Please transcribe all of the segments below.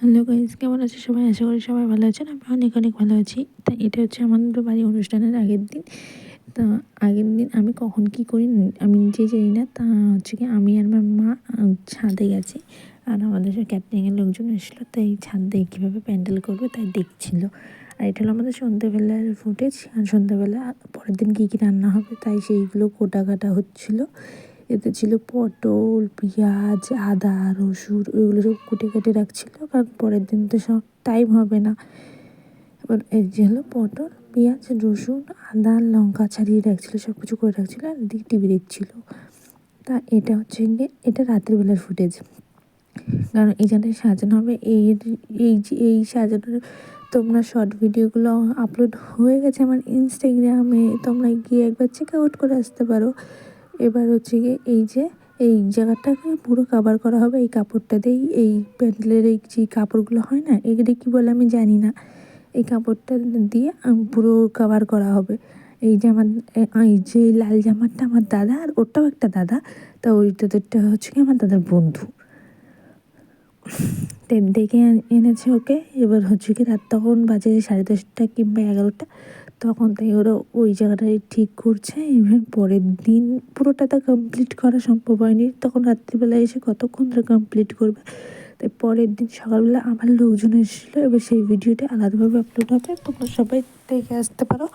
Hello guys কেমন আছে সবাই? আশা করি সবাই ভালো আছেন। আমি অনেক অনেক ভালো আছি। তা এটা হচ্ছে আমাদের বাড়ি অনুষ্ঠানের আগের দিন। তা আগের দিন আমি কখন কি করি আমি নিজে যাই না। তা হচ্ছে কি আমি আর আমার মা ছাদে গেছি। আর আমাদের সব ক্যাটারিংয়ের লোকজন এসেছিল। তাই ছাদ কীভাবে প্যান্ডেল করবে তাই দেখছিলো। আর এটা হলো আমাদের সন্ধ্যেবেলার ফুটেজ আর সন্ধ্যেবেলা পরের দিন কী কী রান্না হবে তাই সেইগুলো কোটা কাটা হচ্ছিল। এতে ছিল পটল, পেঁয়াজ, আদা, রসুন ওইগুলো সব কুটে কেটে রাখছিল, কারণ পরের দিন তো সব টাইম হবে না। এবার এই যে হলো পটল, পেঁয়াজ, রসুন, আদা, লঙ্কা ছাড়িয়ে রাখছিলো সব কিছু করে রাখছিলো, আর এদিকে টিভি দেখছিলো। তা এটা হচ্ছে গিয়ে, এটা রাত্রিবেলার ফুটেজ কারণ এইখানে সাজানো হবে এই এই যে, এই সাজানোর তোমরা শর্ট ভিডিওগুলো আপলোড হয়ে গেছে আমার ইনস্টাগ্রামে তোমরা গিয়ে একবার চেক আউট করে আসতে পারো। এবার হচ্ছে গিয়ে এই যে, এই জায়গাটাকে পুরো কাভার করা হবে, এই কাপড়টা দিয়েই, এই প্যান্ডেলের এই যে কাপড়গুলো হয় না, এগুলি কী বলে আমি জানি না। এই কাপড়টা দিয়ে পুরো কাভার করা হবে। এই যে আমার এই যে লাল জামাটা আমার দাদা আর ওটাও একটা দাদা, তা ওই দাদারটা হচ্ছে কি আমার দাদার বন্ধু। ডেকে এনেছে ওকে, এবার হচ্ছে কি রাত তখন বাজে সাড়ে দশটা কিংবা এগারোটা। তখন তাই ওরা ওই জায়গাটায় ঠিক করছে ইভেন পরের দিন পুরোটা তো কমপ্লিট করা সম্ভব হয়নি। তখন রাত্রিবেলা এসে কতক্ষণ ধরে কমপ্লিট করবে? তাই পরের দিন সকালবেলা আমার লোকজন এসেছিল, এবার সেই ভিডিওটা আলাদাভাবে আপলোড হবে। তোমরা সবাই দেখে আসতে পারো।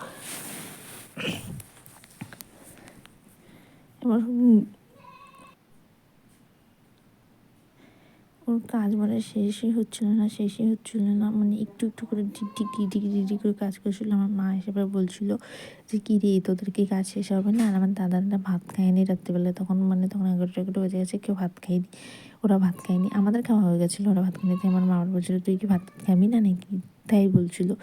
এবার ওর কাজ মানে শেষই হচ্ছিল না, শেষই হচ্ছিল না। মানে একটু একটু করে ঠিক ঠিক ডিডি করে কাজ করছিল। আমার মা হিসেবে বলছিল যে, কী রে তোদের কি কাজ শেষ হবে না? আর আমার দাদারা ভাত খায়নি রাত্রিবেলা। তখন মানে তখন এগারোটা এগারোটা বেজে গেছে, কেউ ভাত খায়নি। ওরা ভাত খায়নি। আমাদের খাওয়া হয়ে গেছিল, ওরা ভাত খায়নি। তাই আমার মা বলছিল, তুই কি ভাত খাবি না নাকি? তাই বলছিলো।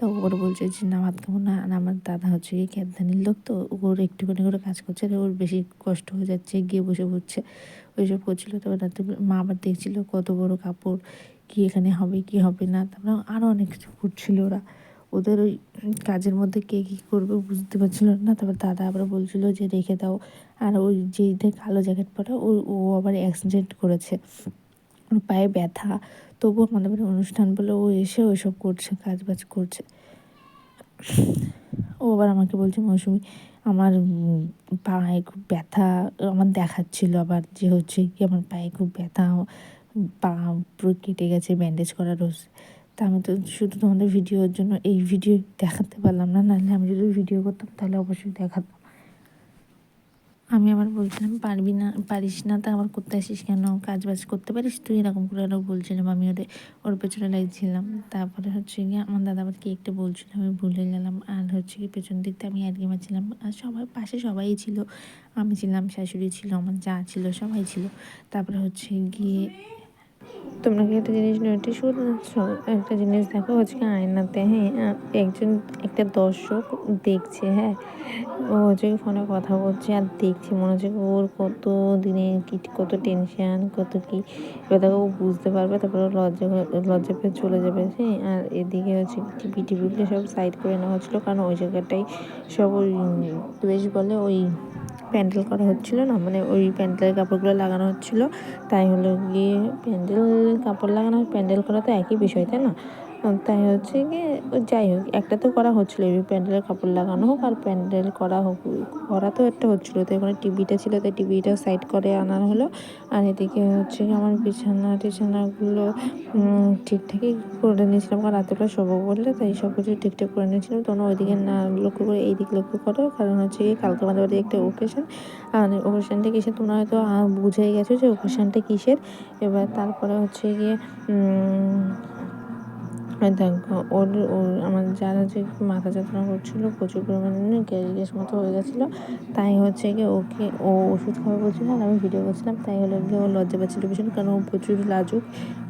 তো ওর বলছে যে, না, ভাত খাব না। আর আমার দাদা হচ্ছে গিয়ে ক্যাবধানির লোক, তো ওর একটুখানি করে কাজ করছে ওর বেশি কষ্ট হয়ে যাচ্ছে, গিয়ে বসে পড়ছে। ওইসব করছিল, তারপর রাত্রে মা আবার দেখছিলো কত বড় কাপড়, কি এখানে হবে, কি হবে না। তারপরে আরও অনেক কিছু করছিল ওরা। ওদের ওই কাজের মধ্যে কে কী করবে বুঝতে পারছিল না। তারপর দাদা আবার বলছিল যে, রেখে দাও। আর ওই যে কালো জ্যাকেট পরা, ও ও আবার অ্যাক্সিডেন্ট করেছে। পায়ে ব্যথা, তবুও আমাদের অনুষ্ঠান বলে ও এসে ওইসব করছে কাজ বাজ করছে। ও আবার আমাকে বলছে, মৌসুমি, আমার পায়ে খুব ব্যথা, আমার দেখাচ্ছিল আবার যে হচ্ছে কি আমার পায়ে খুব ব্যথা, পা পুরো কেটে গেছে ব্যান্ডেজ করা রয়েছে তা আমি তো শুধু তোমাদের ভিডিওর জন্য এই ভিডিও দেখাতে পারলাম না, নাহলে আমি যদি ভিডিও করতাম তাহলে অবশ্যই দেখাতাম। আমি আবার বলছিলাম, পারবি না, পারিস না তা আবার করতে আসিস কেন? কাজ বাজ করতে পারিস তুই? এরকম করে আরও বলছিলাম আমি ওদের, ওর পেছনে লাগছিলাম। তারপরে হচ্ছে গিয়ে আমার দাদা আবার কি একটা বলছিল, আমি ভুলে গেলাম। আর হচ্ছে কি পেছন দিকতে আমি আর কি মারছিলাম আর সবার পাশে সবাই ছিল। আমি ছিলাম, শাশুড়ি ছিল, আমার যা ছিল সবাই ছিল। তারপরে হচ্ছে গিয়ে তোমরা কি একটা জিনিস নোটিস করছ? একটা জিনিস দেখো, আজকে আয়নাতে হ্যাঁ একজন, একটা দর্শক দেখছে হ্যাঁ ও হচ্ছে ফোনে কথা বলছে আর দেখছে, মনে হচ্ছে ওর কত দিনে কি, কত টেনশান কত কি। এবার দেখো, ও বুঝতে পারবে, তারপরে লজ্জা লজ্জা পেয়ে চলে যাবে হ্যাঁ আর এদিকে হচ্ছে টিভি টিভিগুলো সব সাইড করে নেওয়া হচ্ছিল, কারণ ওই জায়গাটাই সব ওই বেশ বলে ওই প্যান্ডেল করা হচ্ছিল না মানে ওই প্যান্ডেলের কাপড়গুলো লাগানো হচ্ছিল। তাই হলো গিয়ে প্যান্ডেল, কাপড় লাগানো, প্যান্ডেল করা তো একই বিষয়, তাই না? তাই হচ্ছে গিয়ে, যাই হোক, একটা তো করা হচ্ছিল, এই প্যান্ডেলের কাপড় লাগানো হোক আর প্যান্ডেল করা হোক, করা তো একটা হচ্ছিল, তো এখানে টিভিটা ছিল তাই টিভিটা সাইড করে আনা হলো, আর এদিকে হচ্ছে আমার বিছানা টিছানাগুলো ঠিকঠাকই করে নিয়েছিলাম, কারণ রাত্রেবেলা শোবো বললে, তাই সব কিছু ঠিকঠাক করে নিয়েছিলাম তোমরা ওইদিকে না লক্ষ্য করে এই দিক লক্ষ্য করো, কারণ হচ্ছে গিয়ে কালকে আমাদের বাড়ি একটা ওকেশন আর ওকেশনটা কিসের, তোমরা হয়তো বুঝেই গেছো যে ওকেশনটা কিসের, এবার তারপরে হচ্ছে গিয়ে ওর ওর, আমার যারা যে মাথা যন্ত্রণা করছিল, প্রচুর পরিমাণে গ্যাস গ্যাস মতো হয়ে গেছিল। তাই হচ্ছে গিয়ে ওকে ও ওষুধ খাওয়া বলছিলো আর আমি ভিডিও করছিলাম। তাই হলো গিয়ে ও লজ্জা পাচ্ছিলো ভীষণ, কারণ ও প্রচুর লাজুক,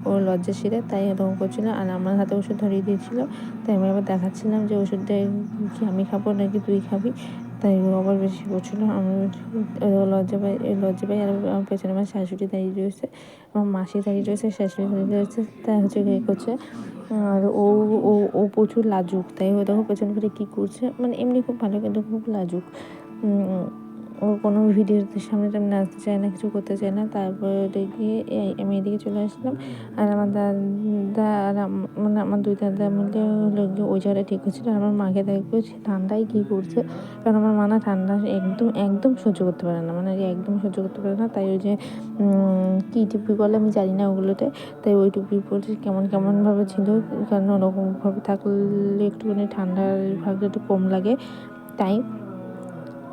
ও লজ্জা সেরে তাই এরকম করছিল আর আমার হাতে ওষুধ ধরিয়ে দিয়েছিলো। তাই আমি আবার দেখাচ্ছিলাম যে ওষুধটা কি আমি খাব নাকি তুই খাবি। তাই আবার বেশি করছিল আমি লজ্জা পাই লজ্জা পাই, আর আমার পেছনে আমার শাশুড়ি দাঁড়িয়ে রয়েছে, আমার মাসি দাঁড়িয়ে রয়েছে, শাশুড়ি দাঁড়িয়ে রয়েছে তাই হচ্ছে কী করছে, আর ও ও ও প্রচুর লাজুক, তাই ও দেখো পেছনে ফিরে কী করছে মানে এমনি খুব ভালো, কিন্তু খুব লাজুক। ও কোনো ভিডিওতে সামনে টামনে নাচতে চায় না, কিছু করতে চায় না। তারপরে গিয়ে আমি এদিকে চলে আসলাম। আর আমার দাদা আর মানে আমার দুই দাদা মিলে হলো গিয়ে ওই জায়গাটা ঠিক হচ্ছিল আর আমার মাকে দেখব সে ঠান্ডায় কী করছে। কারণ আমার মা না ঠান্ডা একদম একদম সহ্য করতে পারে না। মানে একদম সহ্য করতে পারে না। তাই ওই যে কী টুপি বলে আমি জানি না ওগুলোতে। তাই ওই টুপি পরছে কেমন, কেমনভাবে ছিল। কারণ ওরকমভাবে থাকলে একটুখানি ঠান্ডার ভাগটা একটু কম লাগে। তাই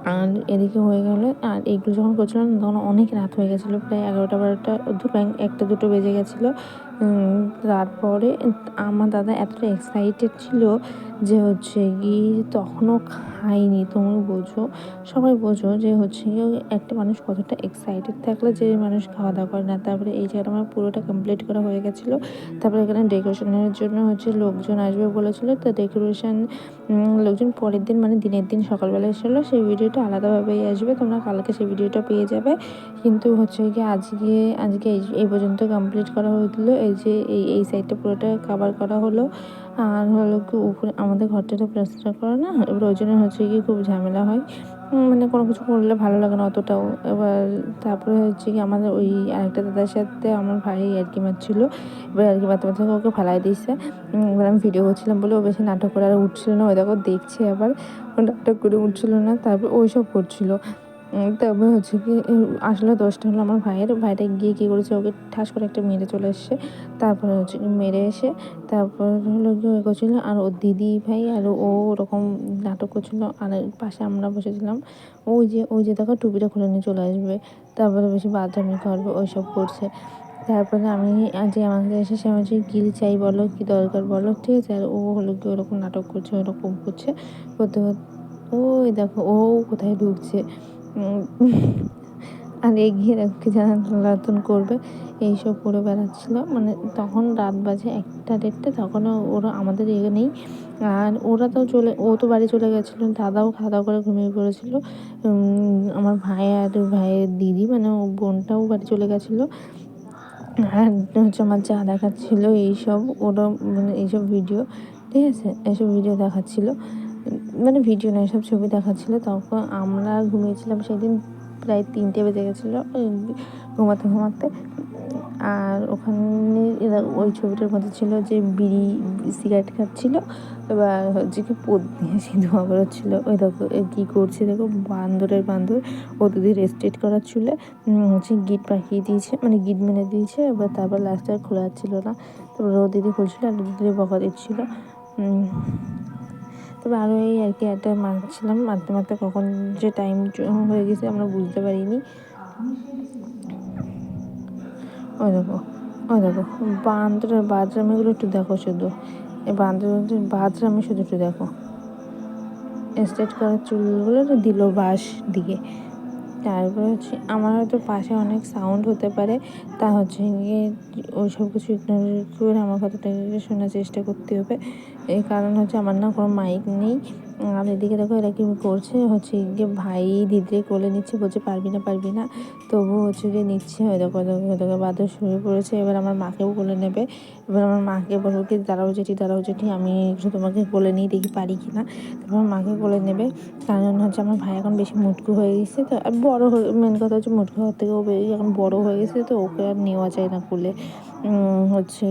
আর এদিকে হয়ে গেল, আর এইগুলো যখন করছিলাম, তখন অনেক রাত হয়ে গেছিল, প্রায় এগারোটা বারোটা, দু একটা দুটো বেজে গেছিল। তারপরে আমার দাদা এতটা এক্সাইটেড ছিল যে হচ্ছে কি তখনও খাইনি তুমি বোঝো, সবাই বোঝো যে হচ্ছে গিয়ে একটা মানুষ কতটা এক্সাইটেড থাকলে যে মানুষ খাওয়া দাওয়া করে না। তারপরে এই জায়গাটা আমার পুরোটা কমপ্লিট করা হয়ে গেছিল। তারপরে এখানে ডেকোরেশনের জন্য হচ্ছে লোকজন আসবে বলেছিল। তো ডেকোরেশন লোকজন পরের দিন মানে দিনের দিন সকালবেলা এসেছিল। সেই ভিডিওটা আলাদাভাবেই আসবে। তোমরা কালকে সেই ভিডিওটা পেয়ে যাবে। কিন্তু হচ্ছে কি আজকে আজকে এই পর্যন্ত কমপ্লিট করা হয়েছিল এই যে এই এই সাইডটা পুরোটা কাভার করা হলো। আর হলো কি উপরে, আমাদের ঘরটা তো প্লাস্টার করা না, এবার ওই জন্য হচ্ছে কি খুব ঝামেলা হয়। মানে কোনো কিছু করলে ভালো লাগে না অতটাও। এবার তারপরে হচ্ছে কি আমাদের ওই আরেকটা দাদার সাথে আমার ভাই আর কি মারছিল। এবার আর কি মারতে মারতে ওকে ফেলাই দিয়েছে। এবার আমি ভিডিও করছিলাম বলে ও বেশি নাটক করে আর উঠছিল না। ওই দেখো দেখছে আবার। ও নাটক করে উঠছিল না, তারপর ওই সব করছিল। তারপর হচ্ছে কি আসলে দোষটা হলো আমার ভাইয়ের। ভাইটা গিয়ে কী করেছে, ওকে ঠাস করে একটা মেরে চলে এসছে। তারপরে হচ্ছে কি মেরে এসে, তারপর হলো কি ওই করছিল, আর ওর দিদি ভাই আর ও ওরকম নাটক করছিল। আর পাশে আমরা বসেছিলাম। ওই যে ওই যে দেখো টুপিটা খুলে নিয়ে চলে আসবে। তারপরে বেশি বাদামি করবে ওই সব করছে। তারপরে আমি যে আমার কাছে এসে, সে হচ্ছে গিল চাই বলো, কি দরকার বলো, ঠিক আছে? আর ও হলো কি ওরকম নাটক করছে, ওরকম করছে। করতে করতে, ওই দেখো ও কোথায় ঢুকছে। আর এগিয়ে দেখো জ্বালাতন করবে, এইসব করে বেড়াচ্ছিলো। মানে তখন রাত বাজে একটা দেড়টা, তখনও ওরা আমাদের এগে নেই। আর ওরা তো চলে, ও তো বাড়ি চলে গেছিল। দাদাও খাওয়া করে ঘুমিয়ে পড়েছিল। আমার ভাই আর ভাইয়ের দিদি মানে ও বোনটাও বাড়ি চলে গেছিল। আর হচ্ছে আমার যা দেখাচ্ছিল এইসব, ওরা মানে এইসব ভিডিও ঠিক আছে? এইসব ভিডিও দেখাচ্ছিল। মানে ভিডিও না এসব ছবি দেখাচ্ছিল। তখন আমরা ঘুমিয়েছিলাম সেদিন, প্রায় তিনটে বেজে গেছিল ঘুমাতে ঘুমাতে। আর ওখানে ওই ছবিটার মধ্যে ছিল যে বিড়ি, সিগারেট খাচ্ছিল। এবার হচ্ছে কি পোদ দিয়ে সে ধোঁয়া বেরোচ্ছিল ওই দেখো কী করছে দেখো, বান্দরের বান্দর, ও দিদি রেস্টেট করার চুলে হচ্ছে গিট পাকিয়ে দিয়েছে মানে গিট মেনে দিয়েছে, এবার তারপর লাস্টে খোলা যাচ্ছিল না। তারপর ও দিদি খুলছিল আর দিদি বকা দিচ্ছিল। তবে আরও এই আর কি একটা মারছিলাম, মারতে মারতে কখন যে টাইম হয়ে গেছে আমরা বুঝতে পারিনি। ও দেখো ও দেখো বান্দরের বাজরামিগুলো একটু দেখো শুধু। এই বান্দরের বাজরামি শুধু একটু দেখো। স্ট্রেট করার চুলগুলো দিল বাস দিকে। তারপরে হচ্ছে আমার হয়তো পাশে অনেক সাউন্ড হতে পারে, তা হচ্ছে গিয়ে ওই সব কিছু ইগনোর করে আমার কথাটা শোনার চেষ্টা করতে হবে। এই কারণ হচ্ছে আমার না কোনো মাইক নেই। আর এদিকে দেখো এরা কি করছে? হচ্ছে গিয়ে ভাই দিদিকে কোলে নিচ্ছে, বলছে, পারবি না পারবি না। তবু হচ্ছে গিয়ে নিচ্ছে দেখো দেখো বাদর শুয়ে পড়েছে। এবার আমার মাকেও কোলে নেবে। এবার আমার মাকে বলব কি, দাঁড়াও জেঠি দাঁড়াও জেঠি, আমি একটু তোমাকে কোলে নিই দেখি পারি কি না। তারপর মাকে কোলে নেবে। কারণ হচ্ছে আমার ভাই এখন বেশি মুটকু হয়ে গেছে তো, আর বড় হয়ে মেন কথা হচ্ছে মুটকু হওয়ার থেকেও বেশি এখন বড় হয়ে গেছে তো, ওকে আর নেওয়া যায় না কোলে। হচ্ছে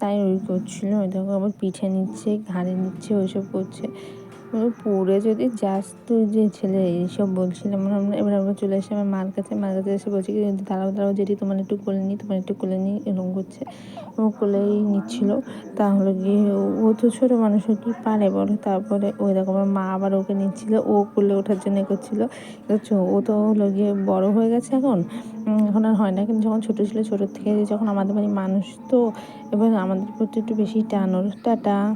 তাই ওই করছিল। ওই দেখো আবার পিঠে নিচ্ছে ঘাড়ে নিচ্ছে ওইসব করছে। পড়ে যদি যাস তুই যে ছেলে এইসব বলছিলাম। এবার আমরা চলে এসে আমার মার কাছে। মার কাছে এসে বলছি কিন্তু দাঁড়াও দাঁড়াও যেটি তোমার একটু কোলে নিই, তোমার একটু কোলে নিই, এরকম করছে। ও কোলেই নিচ্ছিল। তাহলে গিয়ে ও- তো ছোটো মানুষ, ও কি পারে বলো? তারপরে ওই আমার মা আবার ওকে নিচ্ছিল। ও কোলে ওঠার জন্য করছিল। ও তো হলো গিয়ে বড় হয়ে গেছে এখন। এখন আর হয় না। কিন্তু যখন ছোটো ছিল ছোটোর থেকে যখন আমাদের বাড়ির মানুষ তো, এবার আমাদের প্রতি একটু বেশি টান ওর। টাটা।